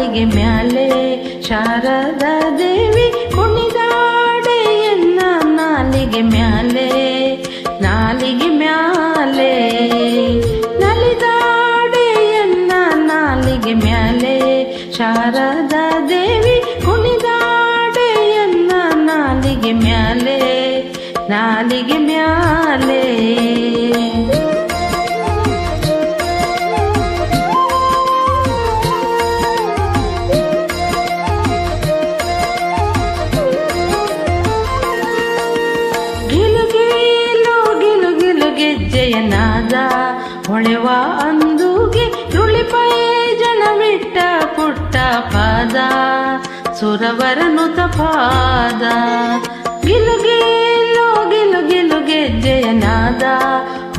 ನಾಲಿಗೆ ಮ್ಯಾಲೆ ಶಾರದಾ ದೇವಿ ಕುಣಿದಾಡೆಯನ್ನ ನಾಲಿಗೆ ಮ್ಯಾಲೆ ನಾಲಿಗೆ ಮ್ಯಾಲೆ. ನಲಿದಾಡೆಯನ್ನ ನಾಲಿಗೆ ಮ್ಯಾಲೆ, ಶಾರದಾ ದೇವಿ ಕುಣಿದಾಡೆಯನ್ನ ನಾಲಿಗೆ ಮ್ಯಾಲೆ ನಾಲಿಗೆ ಮ್ಯಾಲೆ. ನಾದ ಹೊಳೆವ ಅಂದುಗೆ ನುಳಿಪೈ ಜನವಿಟ್ಟ ಪುಟ್ಟ ಪಾದ, ಸುರವರನು ತಪಾದ. ಗಿಲುಗಿಲು ಗಿಲು ಗಿಲು ಗೆಜ್ಜೆಯ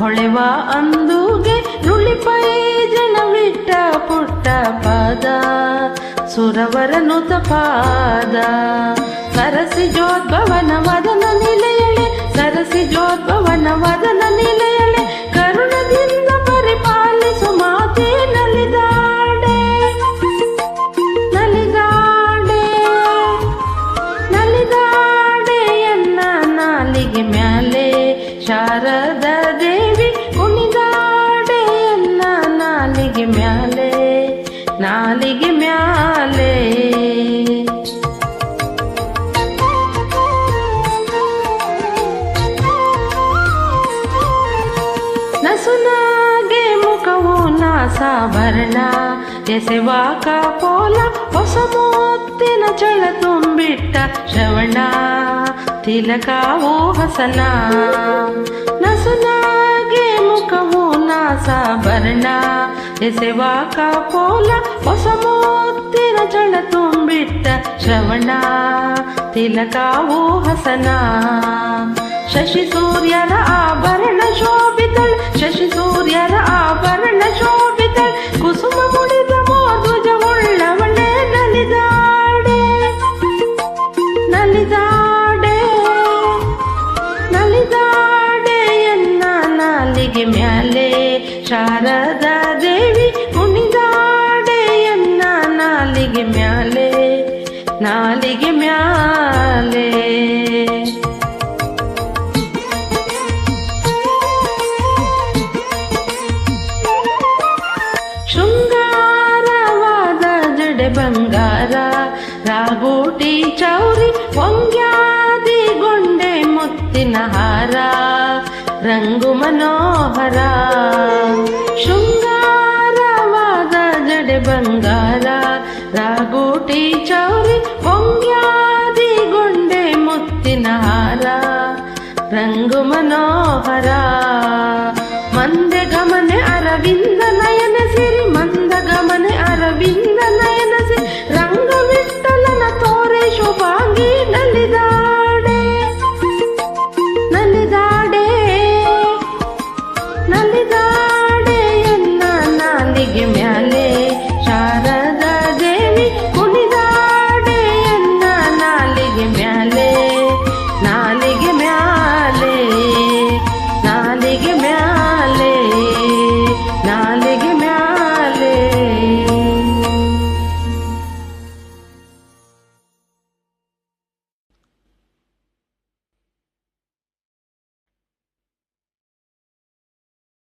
ಹೊಳೆವ ಅಂದುಗೆ ಜನ ಜನವಿಟ್ಟ ಪುಟ್ಟ ಪಾದ, ಸುರವರನು ತಪಾದ. ಕರಸಿ ಜೋದ್ಭವನ ಶಾರದಾ ದೇವಿ ಕುಣಿದಾಡೆ ಎನ್ನ ನಾಲಿಗೆ ಮ್ಯಾಲೆ ನಾಲಿಗೆ ಮ್ಯಾಲೆ ನಸುನಾಗೆ ಮುಖವು ನಾಸಾಭರಣ ಎಸೆವಾಕ ಪೋಲ ಹೊಸ ಮುತ್ತಿನ ಚಳ ತುಂಬಿಟ್ಟ ಶ್ರವಣ ತಿಲಕಾವು ಹಸನ ನಸುನಾಗೆ ಮುಖವು ನಾಸಾಭರಣ ಎಸೆವಾಕ ಪೋಲ ಹೊಸ ಮುತ್ತಿನ ಚಳ ತುಂಬಿಟ್ಟ ಶ್ರವಣ ತಿಲಕಾವು ಹಸನ ಶಶಿ ಸೂರ್ಯರ ಆಭರಣ ಶೋಭಿತಳ್ ನಾಲಿಗೆ ಮ್ಯಾಲೆ ಶಾರದಾ ದೇವಿ ಕುಣಿದಾಡೆ ಎನ್ನ ನಾಲಿಗೆ ಮ್ಯಾಲೆ ನಾಲಿಗೆ ಮ್ಯಾಲೆ ಶೃಂಗಾರವಾದ ಜಡೆ ಬಂಗಾರ ರಾಗೋಟಿ ಚೌರಿ ವಂಗ್ಯಾದಿ ಗೊಂಡೆ ಮುತ್ತಿನ ಹಾರ రంగు మనోహరా